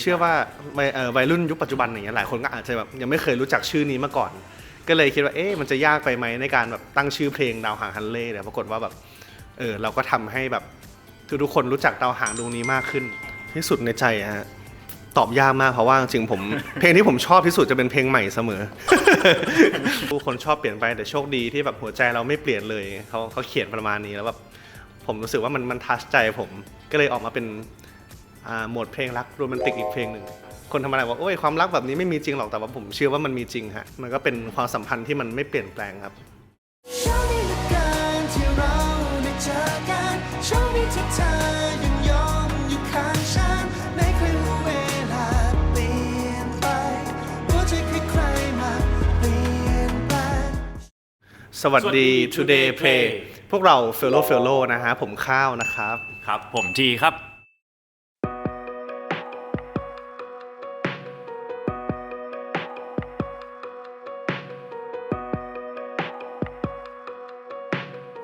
เชื่อว่าวัยเอ่อวัยรุ่นยุคปัจจุบันอย่างเงี้ยหลายคนก็อาจจะแบบยังไม่เคยรู้จักชื่อนี้มาก่อน ก็เลยคิดว่าเอ๊ะมันจะยากไปไหมในการแบบตั้งชื่อเพลงดาวหางฮันเล่แต่ปรากฏว่าแบบเออเราก็ทำให้แบบทุกๆคนรู้จักดาวหางดวงนี้มากขึ้น ที่สุดในใจอะฮะตอบยากมากเพราะว่าจริงๆผม เพลงที่ผมชอบที่สุดจะเป็นเพลงใหม่เสมอผู้คนชอบเปลี่ยนไปแต่โชคดีที่แบบหัวใจเราไม่เปลี่ยนเลยเขาเขาเขียนประมาณนี้แล้วแบบผมรู้สึกว่ามันมันทัชใจผมก็เลยออกมาเป็นอ่า โหมดเพลงรักโรแมนติกอีกเพลงหนึ่งคนธรรมดาบอกโอ้ยความรักแบบนี้ไม่มีจริงหรอกแต่ว่าผมเชื่อว่ามันมีจริงฮะมันก็เป็นความสัมพันธ์ที่มันไม่เปลี่ยนแปลงครับโชคดีเหลือเกินที่เราได้เจอกันโชคดีที่เธอยังยอมอยู่ข้างฉันไม่เคยรู้เวลาเปลี่ยนไปหัวใจใครๆมาเปลี่ยนแปลงสวัสสวัสดีดี Today Today Play Play พวกเรา Fellow Fellow นะฮะผมข้าวนะครับ ครับ ผมทีครับ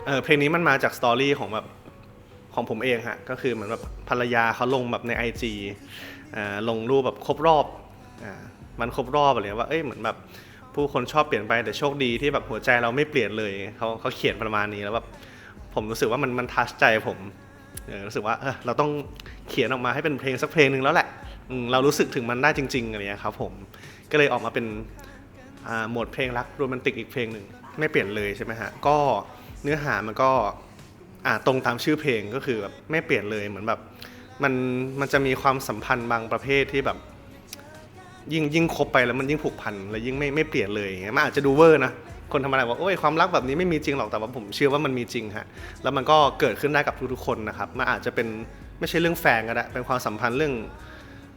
เออเพลงนี้มันมาจากสตอรี่ของแบบของผมเองฮะก็คือเหมือนแบบภรรยาเขาลงแบบใน IG อ่าลงรูปแบบครบรอบอ่ามันครบรอบอะไรว่าเอ้ยเหมือนแบบผู้คนชอบเปลี่ยนไปแต่โชคดีที่แบบหัวใจเราไม่เปลี่ยนเลยเขาเขาเขียนประมาณนี้แล้วแบบผมรู้สึกว่ามันมันทัชใจผมเออรู้สึกว่าเออเราต้องเขียนออกมาให้เป็นเพลงสักเพลงหนึ่งแล้วแหละเรารู้สึกถึงมันได้จริงๆอะไรเงี้ยครับผมก็เลยออกมาเป็นโหมดเพลงรักโรแมนติกอีกเพลงหนึ่งไม่เปลี่ยนเลยใช่ไหมฮะก็ เนื้อหามันก็อ่าตรงตามชื่อเพลงก็คือแบบไม่เปลี่ยนเลยเหมือนแบบมันมันจะมีความสัมพันธ์บางประเภทที่แบบ ยิ่งยิ่งคบไปแล้วมันยิ่งผูกพันแล้วยิ่งไม่ไม่เปลี่ยนเลยอย่างเงี้ยมันอาจจะดูเวอร์นะคนธรรมดาบอกโอ้ยความรักแบบนี้ไม่มีจริงหรอกแต่ว่าผมเชื่อว่ามันมีจริงฮะแล้วมันก็เกิดขึ้นได้กับทุกๆคนนะครับมันอาจจะเป็นไม่ใช่เรื่องแฟนก็ได้เป็นความสัมพันธ์เรื่อง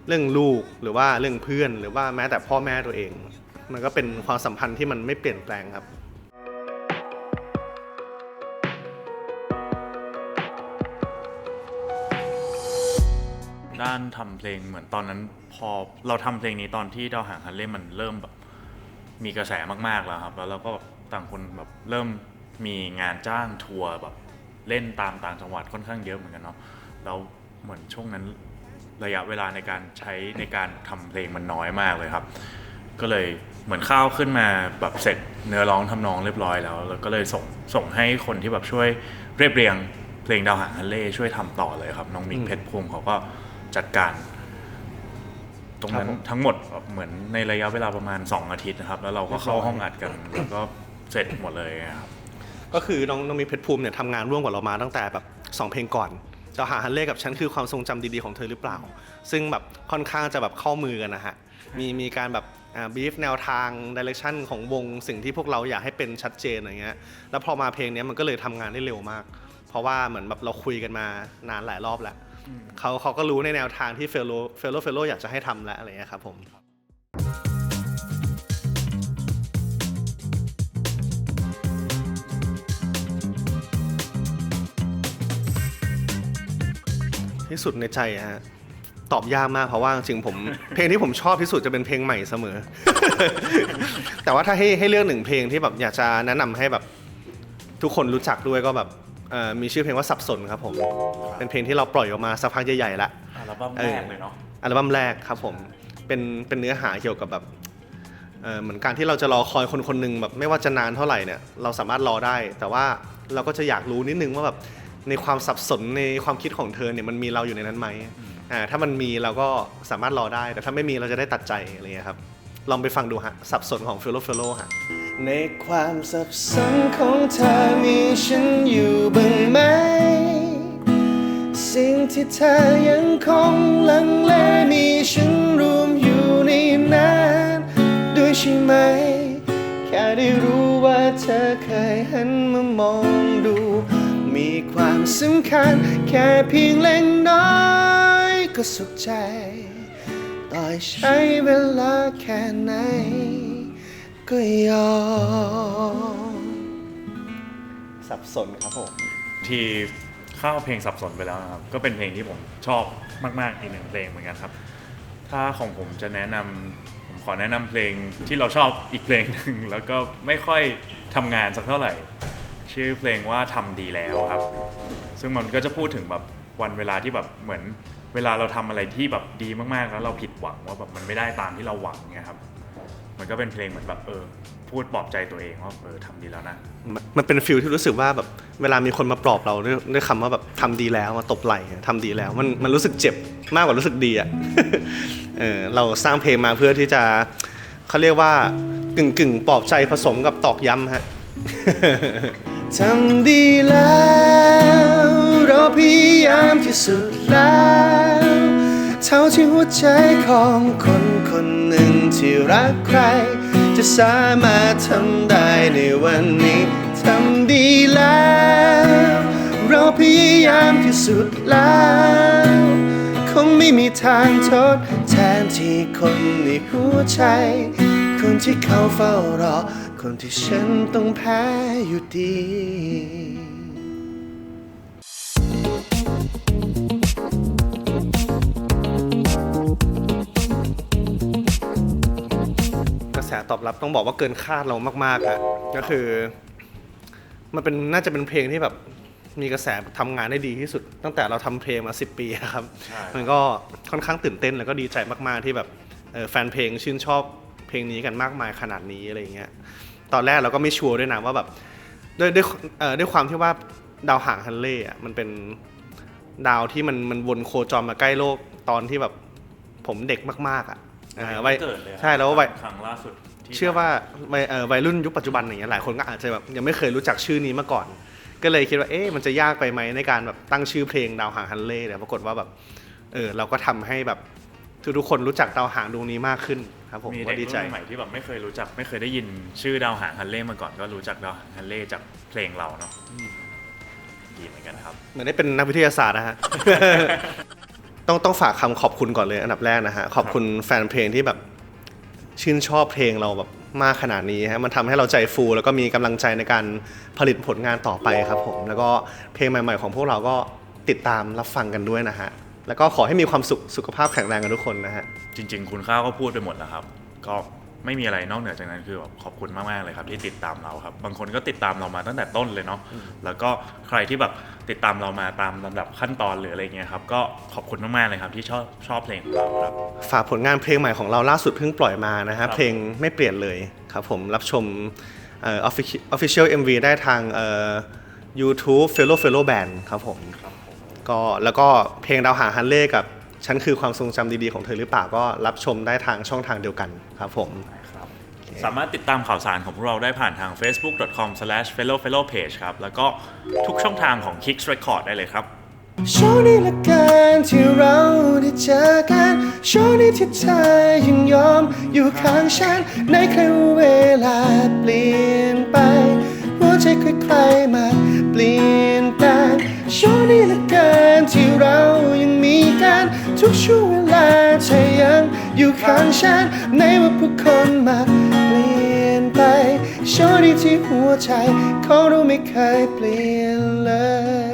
เรื่องลูกหรือว่าเรื่องเพื่อน หรือว่าแม้แต่พ่อแม่ตัวเอง มันก็เป็นความสัมพันธ์ที่มันไม่เปลี่ยนแปลงครับ ด้านทำเพลงเหมือนตอนนั้น พอเราทำเพลงนี้ตอนที่ดาวหางฮันเล่มันเริ่มแบบมีกระแสมากๆแล้วครับ แล้วเราก็แบบต่างคนแบบเริ่มมีงานจ้างทัวร์แบบเล่นตามต่างจังหวัดค่อนข้างเยอะเหมือนกันเนาะแล้วเหมือนช่วงนั้นระยะเวลาในการใช้ในการทำเพลงมันน้อยมากเลยครับ ก็เลยเหมือนข้าวขึ้นมาแบบเสร็จเนื้อร้องทำนองเรียบร้อยแล้ว แล้วก็เลยส่งส่งให้คนที่แบบช่วยเรียบเรียง เพลงดาวหางฮันเล่ช่วยทำต่อเลยครับ น้องมิกเพชรภูมิเขาก็ จัดการ ตรงนั้นครับผมทั้งหมดเหมือนในระยะเวลาประมาณ 2 อาทิตย์นะครับ แล้วเราก็เข้าห้องอัดกันแล้วก็เสร็จหมดเลยครับก็คือน้องน้องมีเพชรภูมิเนี่ยทำงานร่วมกับเรามาตั้งแต่แบบสองเพลงก่อนจะหาฮันเล่กับฉันคือความทรงจำดีๆของเธอหรือเปล่า ซึ่งแบบค่อนข้างจะแบบเข้ามือกันนะฮะมีมีการแบบบีฟแนวทางดิเรกชันของวงสิ่งที่พวกเราอยากให้เป็นชัดเจนอะไรเงี้ยแล้วพอมาเพลงเนี้ยมันก็เลยทำงานได้เร็วมาก เพราะว่าเหมือนแบบเราคุยกันมานานหลายรอบแล้ว เขาเขาก็รู้ในแนวทางที่เฟลโลเฟลโลเฟลโลอยากจะให้ทำแล้วอะไรเงี้ยครับผมที่สุดในใจฮะตอบยากมากเพราะว่าจริงผม เพลงที่ผมชอบที่สุดจะเป็นเพลงใหม่เสมอ แต่ว่าถ้าให้ให้เลือกหนึ่งเพลงที่แบบอยากจะแนะนำให้แบบทุกคนรู้จักด้วยก็แบบ เอ่อมีชื่อเพลงว่าสับสนครับผม เป็นเพลงที่เราปล่อยออกมาสักพักใหญ่ๆแล้วอัลบั้มเอแรอกเลยเนาะ อัลบั้มแรกครับผม เป็นเป็นเนื้อหาเกี่ยวกับแบบเอ่อเหมือนการที่เราจะรอคอยคนคนหนึ่งแบบไม่ว่าจะนานเท่าไหร่เนี่ยเราสามารถรอได้ แต่ว่าเราก็จะอยากรู้นิดนึงว่าแบบในความสับสนในความคิดของเธอเนี่ยมันมีเราอยู่ในนั้นไหมอ่าถ้ามันมีเราก็สามารถรอได้ แต่ถ้าไม่มีเราจะได้ตัดใจอะไรเงี้ยครับลองไปฟังดูฮะสับสนของฟิโลฟิโลฮะ ในความสับสนของเธอมีฉันอยู่บ้างไหม สิ่งที่เธอยังคงลังเลมีฉันรวมอยู่ในนั้นด้วยใช่ไหม แค่ได้รู้ว่าเธอเคยหันมามองดู มีความสำคัญแค่เพียงเล็กน้อยก็สุขใจ ต่อใช้เวลาแค่ไหน ก็ยอมสับสนครับผม ที่เข้าเพลงสับสนไปแล้วนะครับ ก็เป็นเพลงที่ผมชอบมาก ๆ อีกหนึ่งเพลงเหมือนกันครับ ถ้าของผมจะแนะนำผมขอแนะนำเพลงที่เราชอบอีกเพลงหนึ่ง แล้วก็ไม่ค่อยทำงานสักเท่าไหร่ ชื่อเพลงว่าทำดีแล้วครับ ซึ่งมันก็จะพูดถึงแบบวันเวลาที่แบบเหมือนเวเวลาเราทำอะไรที่แบบดีมากๆแล้วเราผิดหวังว่าแบบมันไม่ได้ตามที่เราหวังเนี่ยครับ มันก็เป็นเพลงเหมือนแบบเออพูดปลอบใจตัวเองว่าเออทำดีแล้วนะ มันเป็นฟิลที่รู้สึกว่าแบบเวลามีคนมาปลอบเราด้วยด้วยคำว่าแบบทำดีแล้วมาตบไหล่ทำดีแล้ว มันมันรู้สึกเจ็บมากกว่ารู้สึกดีอะ เออเราสร้างเพลงมาเพื่อที่จะเขาเรียกว่ากึ่งกึ่งปลอบใจผสมกับตอกย้ำฮะทำดีแล้ว เราพยายามที่สุดแล้ว เท่าที่หัวใจของคนคนหนึ่งที่รักใคร จะสามารถทำได้ในวันนี้ทำดีแล้ว เราพยายามที่สุดแล้ว คงไม่มีทางทดแทนที่คนในหัวใจ คนที่เขาเฝ้ารอ คนที่ฉันต้องแพ้อยู่ดี แสตอบรับต้องบอกว่าเกินคาดเรามากๆอะก็คือ มันเป็นน่าจะเป็นเพลงที่แบบมีกระแสทำงานได้ดีที่สุด ตั้งแต่เราทำเพลงมา 10 ปีอะครับ ใช่ มันก็ค่อนข้างตื่นเต้นแล้วก็ดีใจมากๆที่แบบเอ่อแฟนเพลงชื่นชอบเพลงนี้กันมากมายขนาดนี้อะไรอย่างเงี้ย ตอนแรกเราก็ไม่ชัวร์ด้วยนะว่าแบบด้วยด้วยเอ่อด้วยความที่ว่าดาวหางฮันเล่อะมันเป็นดาวที่มันมันวนโคจรมาใกล้โลกตอนที่แบบผมเด็กมากๆอะเอ่อวัยเกิดเลยครับใช่แล้ววัย ครั้งล่าสุดที่เชื่อว่าวัยเอ่อวัยรุ่นยุคปัจจุบันอย่างเงี้ยหลายคนก็อาจจะแบบยังไม่เคยรู้จักชื่อนี้มาก่อน ก็เลยคิดว่าเอ๊ะมันจะยากไปไหมในการแบบตั้งชื่อเพลงดาวหางฮันเล่แต่ปรากฏว่าแบบเออเราก็ทำให้แบบทุกๆคนรู้จักดาวหางดวงนี้มากขึ้นครับผมมีก็เด็กดีรุ่ใจนใหม่ที่แบบไม่เคยรู้จักไม่เคยได้ยินชื่อดาวหางฮันเล่มาก่อนก็รู้จักดาวหางฮันเล่จากเพลงเราเนาะดีเหมือนกันครับ เหมือนได้เป็นนักวิทยาศาสตร์นะฮะ ต้องต้องฝากคำขอบคุณก่อนเลยอันดับแรกนะฮะขอบคุณแฟนเพลงที่แบบชื่นชอบเพลงเราแบบมากขนาดนี้ฮะมันทำให้เราใจฟู แล้วก็มีกำลังใจในการผลิตผลงานต่อไปครับผม แล้วก็เพลงใหม่ ๆ ของพวกเราก็ติดตามรับฟังกันด้วยนะฮะ แล้วก็ขอให้มีความสุขสุขภาพแข็งแรงกันทุกคนนะฮะ จริง ๆ คุณข้าวก็พูดไปหมดแล้วครับ ก็ ไม่มีอะไรนอกเหนือจากนั้นคือแบบขอบคุณมากๆเลยครับ ที่ติดตามเราครับ บางคนก็ติดตามเรามาตั้งแต่ต้นเลยเนาะแล้วก็ใครที่แบบติดตามเรามาตามลำดับขั้นตอนหรืออะไรเงี้ยครับก็ขอบคุณมากๆเลยครับที่ชอบชอบเพลงของเราครับฝากผลงานเพลงใหม่ของเราล่าสุดเพิ่งปล่อยมานะครัฮะบเพลงไม่เปลี่ยนเลยครับผมรับชมเอ่อ offici- official MV ได้ทางเอ่อ YouTube Fellow Fellow Band ครับผมก็แล้วก็เพลงดาวหางฮันเล่กับ ฉันคือความทรงจำดีๆของเธอหรือเปล่าก็รับชมได้ทางช่องทางเดียวกันครับผม สามารถติดตามข่าวสารของพวกเราได้ผ่านทาง facebook.com/fellowfellowpage ครับ แล้วก็ทุกช่องทางของ Kicks Record ได้เลยครับ โชว์นี้ละกันที่เราได้เจอกันโชว์นี้ที่เธอยังยอมอยู่ข้างฉัน ในใครว่าเวลาเปลี่ยนไปหัวใจค่อยๆมาเปลี่ยนแปลง โชว์นี้ละกันที่เรายังมีกันทุกช่วงเวลาเธอยังอยู่ข้างฉันในว่าผู้คนมาเปลี่ยนไปโชว์นี้ที่หัวใจของเราไม่เคยเปลี่ยนเลย